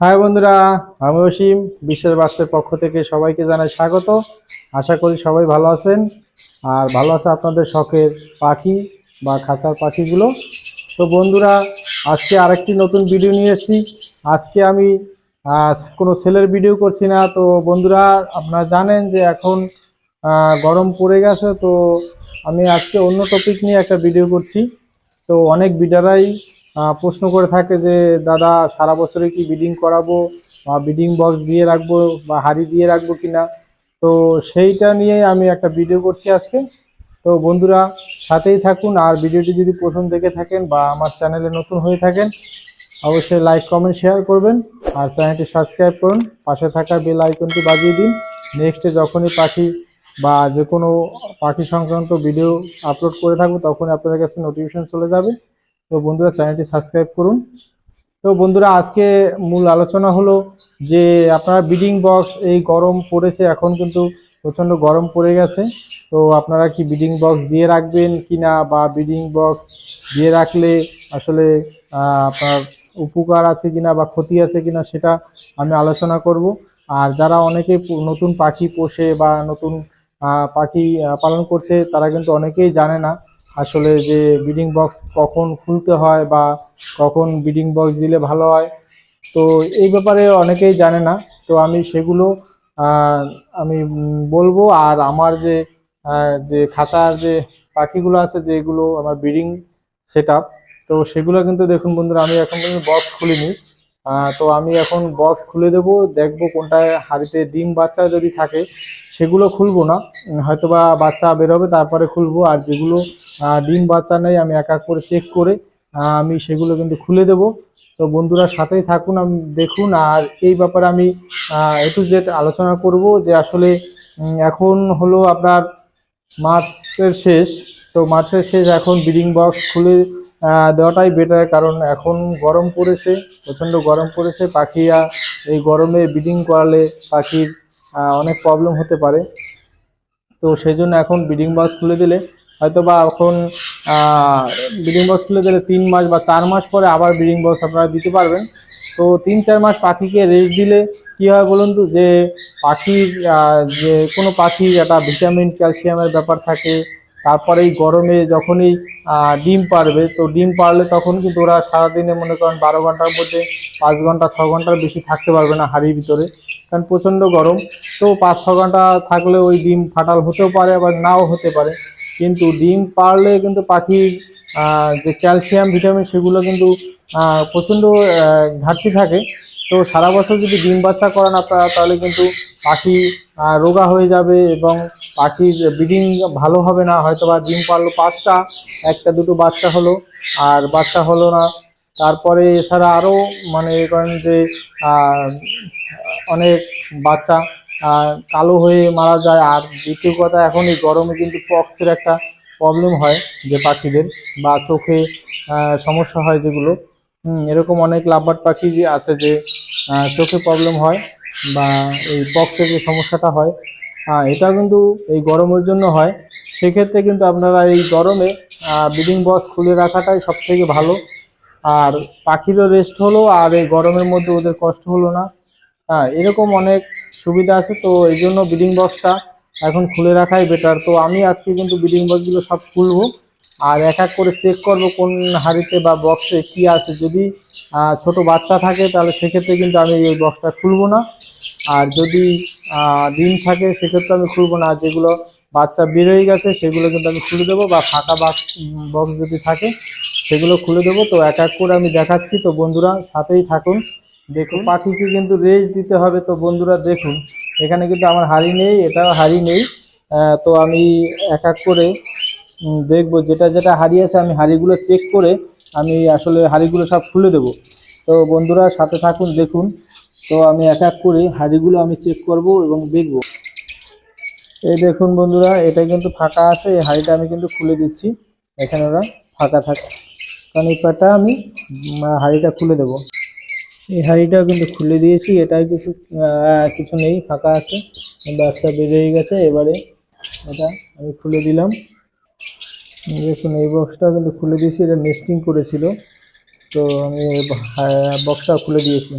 High বন্ধুরা, আমি অসীম, বিশ্বের বাস্তের পক্ষ থেকে সবাইকে জানাই স্বাগত। আশা করি সবাই ভালো আছেন। আর ভালো আছে আপনাদের শখের পাখি বা খাঁচার পাখিগুলো। তো বন্ধুরা, আজকে আরেকটি নতুন ভিডিও নিয়ে এসেছি। আজকে আমি কোনো সেলের ভিডিও করছি না। তো বন্ধুরা, আপনারা জানেন যে এখন গরম পড়ে গেছে। তো আমি আজকে অন্য টপিক নিয়ে একটা ভিডিও করছি। তো অনেক বিডারাই প্রশ্ন করে থাকে যে, দাদা, সারা বছরে কি বিডিং করাবো বা বিডিং বক্স দিয়ে রাখব বা হাড়ি দিয়ে রাখব কিনা? তো সেইটা নিয়ে আমি একটা ভিডিও করছি আজকে। তো বন্ধুরা, সাথেই থাকুন। আর ভিডিওটি যদি প্রথম দেখে থাকেন বা আমার চ্যানেলে নতুন হয়ে থাকেন, অবশ্যই লাইক, কমেন্ট, শেয়ার করবেন। আর চ্যানেলটি সাবস্ক্রাইব করুন। পাশে থাকা বেল আইকনটি বাজিয়ে দিন। নেক্সটে যখনই পাখি বা যে কোনো পাখি সংক্রান্ত ভিডিও আপলোড করে থাকব, তখনই আপনাদের কাছে নোটিফিকেশন চলে যাবে। তো বন্ধুরা চ্যানেলটি সাবস্ক্রাইব করুন। তো বন্ধুরা, আজকে মূল আলোচনা হলো যে আপনারা বিডিং বক্স এই গরম পড়েছে, এখন কিন্তু প্রচণ্ড গরম পড়ে গেছে। তো আপনারা কি বিডিং বক্স দিয়ে রাখবেন কি না বা বিডিং বক্স দিয়ে রাখলে আসলে আপনার উপকার আছে কিনা বা ক্ষতি আছে কিনা সেটা আমি আলোচনা করব। আর যারা অনেকে নতুন পাখি পোষে বা নতুন পাখি পালন করছে, তারা কিন্তু অনেকেই জানে না। আসলে যে ব্রিডিং বক্স কখন খুলতে হয় বা কখন ব্রিডিং বক্স দিলে ভালো হয়, তো এই ব্যাপারে অনেকেই জানে না। তো আমি সেগুলো আমি বলব। আর আমার যে যে খাঁচার যে পাখিগুলো আছে, যেগুলো আমার ব্রিডিং সেট তো সেগুলো কিন্তু দেখুন বন্ধুরা, আমি এখন বক্স খুলিনি। তো আমি এখন বক্স খুলে দেবো, দেখব কোনটায় হাড়িতে ডিম বাচ্চা যদি থাকে, সেগুলো খুলবো না। হয়তোবা বাচ্চা বেরোবে, তারপরে খুলবো। আর যেগুলো ডিম বাচ্চা নেই, আমি এক এক করে চেক করে আমি সেগুলো কিন্তু খুলে দেব। তো বন্ধুরা সাথেই থাকুন, আমি, দেখুন। আর এই ব্যাপারে আমি এ টু আলোচনা করব যে আসলে এখন হলো আপনার মার্চের শেষ। তো মার্চের শেষ এখন ব্রিডিং বক্স খুলে দেওয়াটাই বেটার কারণ এখন গরম পড়েছে, প্রচণ্ড গরম পড়েছে, পাখিরা এই গরমে ব্রিডিং করালে পাখির অনেক প্রবলেম হতে পারে। তো সেই জন্য এখন ব্রিডিং বক্স খুলে দিলে হয়তো বা এখন ব্রিডিং বক্স খুলে দিলে তিন মাস বা চার মাস পরে আবার ব্রিডিং বক্স আপনারা দিতে পারবেন। তো তিন চার মাস পাখিকে রেস্ট দিলে কি হয় বলুন তো, যে পাখির যে কোনো পাখির একটা ভিটামিন ক্যালসিয়ামের ব্যাপার থাকে তারপরে এই গরমে যখনই ডিম পারবে, তো ডিম পারলে তখন কিন্তু ওরা সারাদিনে মনে করেন বারো ঘণ্টার মধ্যে পাঁচ ঘণ্টা, ছ ঘণ্টার বেশি থাকতে পারবে না হাড়ির ভিতরে। কারণ প্রচণ্ড গরম, তো পাঁচ, ছ ঘণ্টা থাকলে ওই ডিম ফাটাল হতেও পারে, আবার নাও হতে পারে। কিন্তু ডিম পারলে কিন্তু পাখির যে ক্যালসিয়াম, ভিটামিন, সেগুলো কিন্তু প্রচণ্ড ঘাটতি থাকে। তো সারা বছর যদি ডিম বাচ্চা করান আপনারা, তাহলে কিন্তু পাখি রোগা হয়ে যাবে এবং পাখির ব্রিডিং ভালো হবে না। হয়তো বা ডিম পারল পাঁচটা, একটা, দুটো বাচ্চা হলো, আর বাচ্চা হলো না। তারপরে এছাড়া আরও মানে করেন যে অনেক বাচ্চা কালো হয়ে মারা যায়। আর দ্বিতীয় কথা, এখন এই গরমে কিন্তু পক্সের একটা প্রবলেম হয় যে পাখিদের, বা চোখে সমস্যা হয় যেগুলো। এরকম অনেক লাভবার্ড পাখি যে আছে যে চোখে প্রবলেম হয় বা এই পক্সের যে সমস্যাটা হয় এটা কিন্তু এই গরমের জন্য হয়। সেক্ষেত্রে কিন্তু আপনারা এই গরমে ব্রিডিং বক্স খুলে রাখাটাই সব থেকে ভালো। আর পাখিরও রেস্ট হলো, আর এই গরমের মধ্যে ওদের কষ্ট হলো না। হ্যাঁ এরকম অনেক সুবিধা আছে, তো এই জন্য ব্রিডিং বক্সটা এখন খুলে রাখাই বেটার তো আমি আজকে কিন্তু ব্রিডিং বক্সগুলো সব খুলবো। আর এক এক করে চেক করব কোন হাঁড়িতে বা বক্সে কি আছে। যদি ছোট বাচ্চা থাকে, তাহলে সেক্ষেত্রে কিন্তু আমি এই বক্সটা খুলবো না। আর যদি ডিম থাকে, সেক্ষেত্রে আমি খুলব না। আর যেগুলো বাচ্চা বেরোয় গেছে, সেগুলো কিন্তু আমি খুলে দেবো। বা ফাঁকা বাক্স বক্স যদি থাকে, সেগুলো খুলে দেবো। তো এক এক করে আমি দেখাচ্ছি। তো বন্ধুরা, সাথেই থাকুন। দেখুন, পাখিকে কিন্তু রেস্ট দিতে হবে। তো বন্ধুরা, দেখুন, এখানে কিন্তু আমার হাড়ি নেই, এটাও হাড়ি নেই। তো আমি এক এক করে দেখব, যেটা যেটা হাড়ি আছে, আমি হাড়িগুলো চেক করে আমি আসলে হাড়িগুলো সব খুলে দেবো। তো বন্ধুরা, সাথে থাকুন, দেখুন। তো আমি এক এক করে হাড়িগুলো আমি চেক করব এবং দেখব। এই দেখুন বন্ধুরা, এটা কিন্তু ফাঁকা আছে, এই হাড়িটা আমি কিন্তু খুলে দিচ্ছি। এখানে ওরা ফাঁকা থাকে। কারণ এই পাটা আমি হাড়িটা খুলে দেবো। এই হাঁড়িটাও কিন্তু খুলে দিয়েছি, এটাই কিছু কিছু নেই, ফাঁকা আছে। বাচ্চা বেরিয়ে গেছে, এবারে এটা আমি খুলে দিলাম। দেখুন এই বক্সটা কিন্তু খুলে দিয়েছি, এটা নেস্টিং করেছিল। তো আমি বক্সটা খুলে দিয়েছি।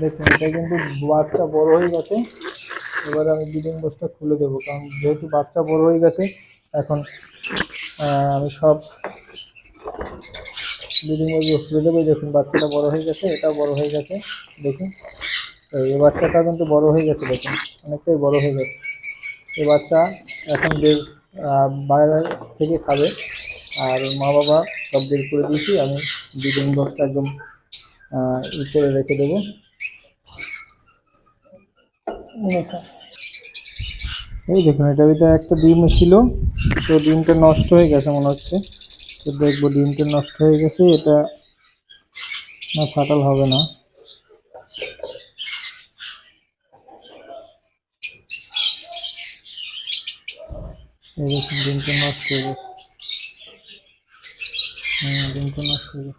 দেখুন, এটা কিন্তু বাচ্চা বড় হয়ে গেছে। এবার আমি ব্রিডিং বক্সটা খুলে দেবো, কারণ যেহেতু বাচ্চা বড় হয়ে গেছে, এখন আমি সব ব্রিডিং বক্সগুলো খুলে দেবো। দেখুন, বাচ্চাটা বড় হয়ে গেছে এটা বড় হয়ে গেছে। দেখুন তো এই বাচ্চাটা কিন্তু বড় হয়ে গেছে, দেখুন, অনেকটাই বড় হয়ে গেছে। এই বাচ্চা এখন বের বাইরে থেকে খাবে। আর মা বাবা সব বের করে দিয়েছি, আমি ব্রিডিং বক্সটা একদম ই করে রেখে দেবো। এই দেখুন এটা ভিতরে একটা ডিম ছিল, তো ডিমটা নষ্ট হয়ে গেছে মনে হচ্ছে। তো দেখব ডিমটা নষ্ট হয়ে গেছে, এটা না ফাটাল হবে না। এই দেখুন ডিমটা নষ্ট হয়ে গেছে। হুম ডিমটা নষ্ট হয়ে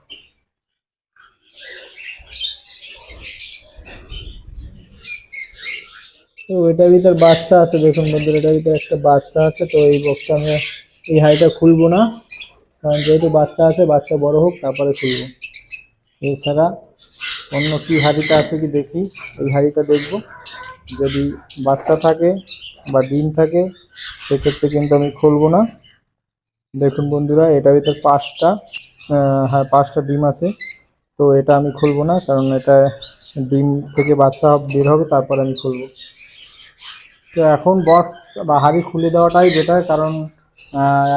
তো এটার ভিতর বাচ্চা আছে, দেখুন বন্ধুরা, এটার ভিতরে একটা বাচ্চা আছে, তো এই বক্সটা আমি এই হাঁড়িটা খুলবো না। কারণ যেহেতু বাচ্চা আছে, বাচ্চা বড় হোক, তারপরে খুলবো। এছাড়া অন্য কি হাঁড়িটা আছে কি দেখি? এই হাঁড়িটা দেখব। যদি বাচ্চা থাকে বা ডিম থাকে, সেক্ষেত্রে কিন্তু আমি খুলবো না। দেখুন বন্ধুরা এটার ভিতরে পাঁচটা হ্যাঁ পাঁচটা ডিম আছে। তো এটা আমি খুলবো না, কারণ এটা ডিম থেকে বাচ্চা বের হবে, তারপর আমি খুলবো। তো এখন বক্স বা হাঁড়ি খুলে দেওয়াটাই বেটার কারণ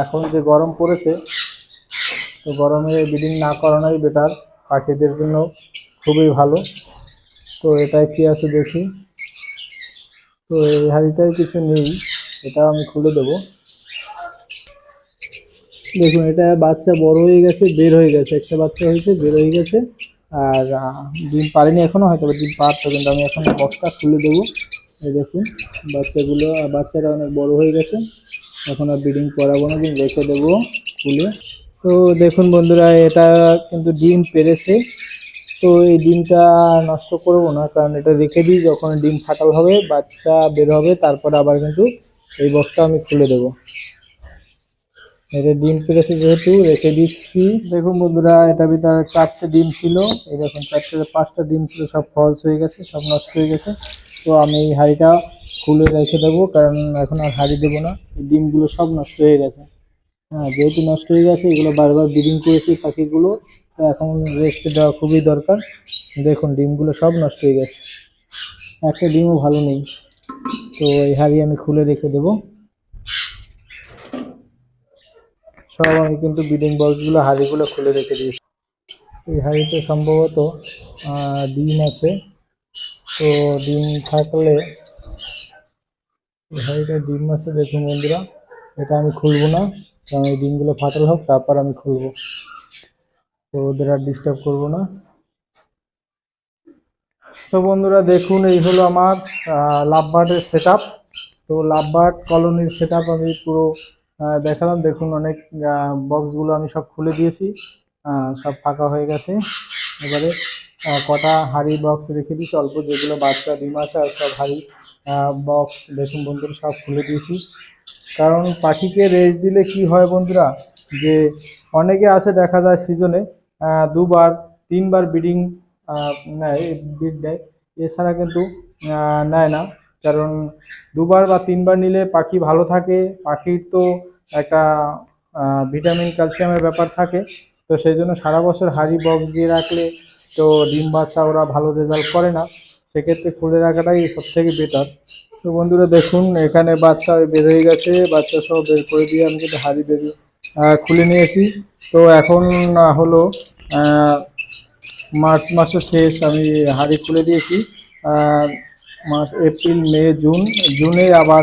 এখন যে গরম পড়েছে, তো গরমে ব্রিডিং না করানোই বেটার পাখিদের জন্য খুবই ভালো। তো এটাই কি আছে দেখি। তো এই হাঁড়িটায় কিছু নেই এটা আমি খুলে দেবো। দেখুন, এটা বাচ্চা বড় হয়ে গেছে, বের হয়ে গেছে। একটা বাচ্চা হয়েছে, বের হয়ে গেছে। আর ডিম পারেনি এখনও, হয়তো ডিম পারতো কিন্তু আমি এখন বক্সটা খুলে দেবো। এই দেখুন, বাচ্চাগুলো, বাচ্চারা অনেক বড় হয়ে গেছে। এখন আর ব্রিডিং করাবো না ডিম রেখে দেবো খুলে। তো দেখুন বন্ধুরা, এটা কিন্তু ডিম পেরেছে। তো এই ডিমটা নষ্ট করব না, কারণ এটা রেখে দিই, যখন ডিম ফাটাল হবে, বাচ্চা বের হবে, তারপরে আবার কিন্তু এই বক্সটা আমি খুলে দেবো। এটা ডিম পেরেছে যেহেতু, রেখে দিচ্ছি। দেখুন বন্ধুরা, এটা ভিতরে চারটে ডিম ছিল। এই দেখুন, চারটে পাঁচটা ডিম ছিল, সব ফলস হয়ে গেছে, সব নষ্ট হয়ে গেছে। তো আমি এই হাঁড়িটা খুলে রেখে দেবো, কারণ এখন আর হাঁড়ি দেবো না। এই ডিমগুলো সব নষ্ট হয়ে গেছে। হ্যাঁ যেহেতু নষ্ট হয়ে গেছে, এগুলো বারবার ব্রিডিং করেছি পাখিগুলো। এখন রেস্ট দেওয়া খুবই দরকার। দেখুন, ডিমগুলো সব নষ্ট হয়ে গেছে। একটা ডিমও ভালো নেই। তো এই হাঁড়ি আমি খুলে রেখে দেবো। সব আমি কিন্তু ব্রিডিং বক্সগুলো হাঁড়িগুলো খুলে রেখে দিয়েছি। এই হাঁড়িতে সম্ভবত ডিম আছে। তো ডিম থাকলে, এই হাঁড়িটা ডিম আছে, দেখুন বন্ধুরা। এটা আমি খুলবো না। কারণ এই ডিমগুলো ফাটাল হোক, তারপর আমি খুলবো। তো ওদের আর ডিস্টার্ব করব না। তো বন্ধুরা, দেখুন, এই হলো আমার লাভবার্ডের সেট তো লাভবার্ড কলোনির সেট আমি পুরো দেখালাম। দেখুন, অনেক বক্সগুলো আমি সব খুলে দিয়েছি। সব ফাঁকা হয়ে গেছে। এবারে কটা হাড়ি বক্স রেখে দিয়েছি। অল্প যেগুলো বাচ্চা, ডিম আছে, আর সব হাড়ি বক্স দেখুন বন্ধুরা, সব খুলে দিয়েছি। কারণ পাখিকে রেস্ট দিলে কি হয় বন্ধুরা, যে অনেকে আছে দেখা যায় সিজনে দুবার, তিনবার ব্রিডিং নেয় ব্রিড দেয়। এছাড়া কিন্তু নেয় না। কারণ দুবার বা তিনবার নিলে পাখি ভালো থাকে। পাখির তো একটা ভিটামিন ক্যালসিয়ামের ব্যাপার থাকে। তো সেই জন্য সারা বছর হাড়ি বক্স দিয়ে রাখলে তো ডিম বাচ্চা ওরা ভালো রেজাল্ট করে না। সেক্ষেত্রে খুলে রাখাটাই সব থেকে বেটার তো বন্ধুরা, দেখুন, এখানে বাচ্চা বের হয়ে গেছে। বাচ্চা সব বের করে দিয়ে আমি কিন্তু হাড়ি বেরিয়ে খুলে নিয়েছি। তো এখন হলো মার্চ মাসের শেষ আমি হাড়ি খুলে দিয়েছি। মাস এপ্রিল, মে, জুন, জুনে আবার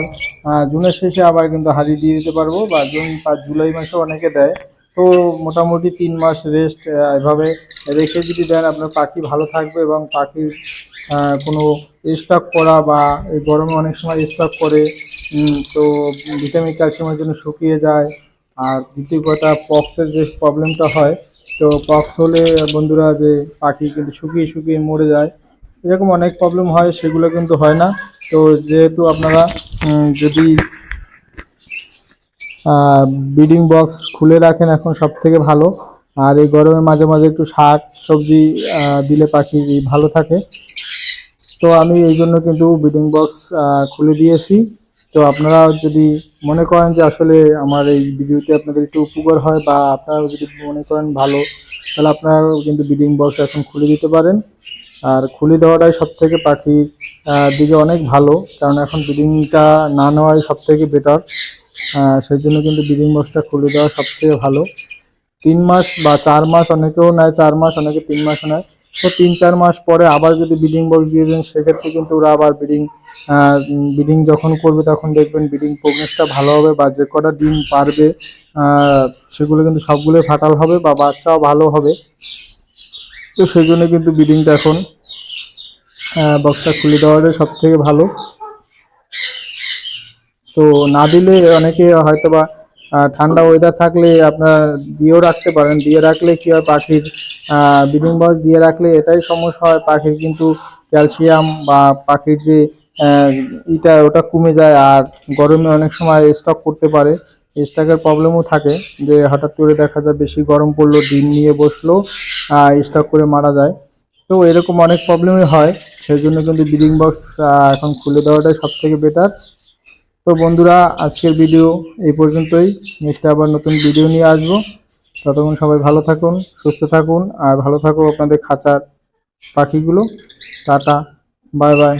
জুনের শেষে আবার কিন্তু হাড়ি দিয়ে দিতে পারব বা জুন বা জুলাই মাসে অনেকে দেয়। তো মোটামুটি তিন মাস রেস্ট এভাবে রেখে যদি দেন আপনার পাখি ভালো থাকবে এবং পাখির কোনো স্টক করা বা এই গরমে অনেক সময় স্টক করে তো ভিটামিন ক্যালসিয়ামের জন্য শুকিয়ে যায় আর দ্বিতীয় কথা পক্সের যে প্রবলেমটা হয়, তো পক্স হলে বন্ধুরা যে পাখি কিন্তু শুকিয়ে শুকিয়ে মরে যায়। এরকম অনেক প্রবলেম হয়, সেগুলো কিন্তু হয় না। তো যেহেতু আপনারা যদি ব্রিডিং বক্স খুলে রাখেন এখন সব থেকে ভালো। আর এই গরমে মাঝে মাঝে একটু শাক সবজি দিলে পাখি ভালো থাকে। তো আমি এই জন্য কিন্তু ব্রিডিং বক্স খুলে দিয়েছি। তো আপনারা যদি মনে করেন যে আসলে আমার এই ভিডিওতে আপনাদের একটু উপকার হয় বা আপনারা যদি মনে করেন ভালো, তাহলে আপনারা কিন্তু ব্রিডিং বক্স এখন খুলে দিতে পারেন। আর খুলে দেওয়াটাই সব থেকে পাখির দিকে অনেক ভালো, কারণ এখন ব্রিডিংটা না নেওয়াই সব থেকে বেটার সেই জন্য কিন্তু ব্রিডিং বক্সটা খুলে দেওয়া সব থেকে ভালো। তিন মাস বা চার মাস অনেকেও নেয়, চার মাস অনেকে তিন মাস নেয়। তো তিন চার মাস পরে আবার যদি ব্রিডিং বক্স দিয়ে দেন, সেক্ষেত্রে কিন্তু ওরা আবার ব্রিডিং ব্রিডিং যখন করবে তখন দেখবেন ব্রিডিং প্রোগ্রেসটা ভালো হবে বা যে কটা ডিম পারবে সেগুলো কিন্তু সবগুলোই ফাটাল হবে বা বাচ্চাও ভালো হবে। তো সেই জন্য কিন্তু ব্রিডিংটা এখন বক্সটা খুলে দেওয়াটাই সব থেকে ভালো। তো না দিলে অনেকে হয়তো বা ঠান্ডা ওয়েদার থাকলে আপনার দিয়েও রাখতে পারেন। দিয়ে রাখলে কি হয়, পাখির ব্রিডিং বক্স দিয়ে রাখলে এটাই সমস্যা হয়, পাখির কিন্তু ক্যালসিয়াম বা পাখির যে ইটা, ওটা কমে যায় আর গরমে অনেক সময় স্টক করতে পারে। স্টকের প্রবলেমও থাকে যে, হঠাৎ করে দেখা যায় বেশি গরম পড়ল, ডিম নিয়ে বসল স্টক করে মারা যায়। তো এরকম অনেক প্রবলেমই হয় সেই জন্য কিন্তু ব্রিডিং বক্স এখন খুলে দেওয়াটাই সব থেকে বেটার তো বন্ধুরা, আজকের ভিডিও এই পর্যন্তই। নেক্সট আবার নতুন ভিডিও নিয়ে আসব। ততক্ষণ সবাই ভালো থাকুন, সুস্থ থাকুন, আর ভালো থাকুক আপনাদের খাঁচার পাখিগুলো। Tata, bye bye.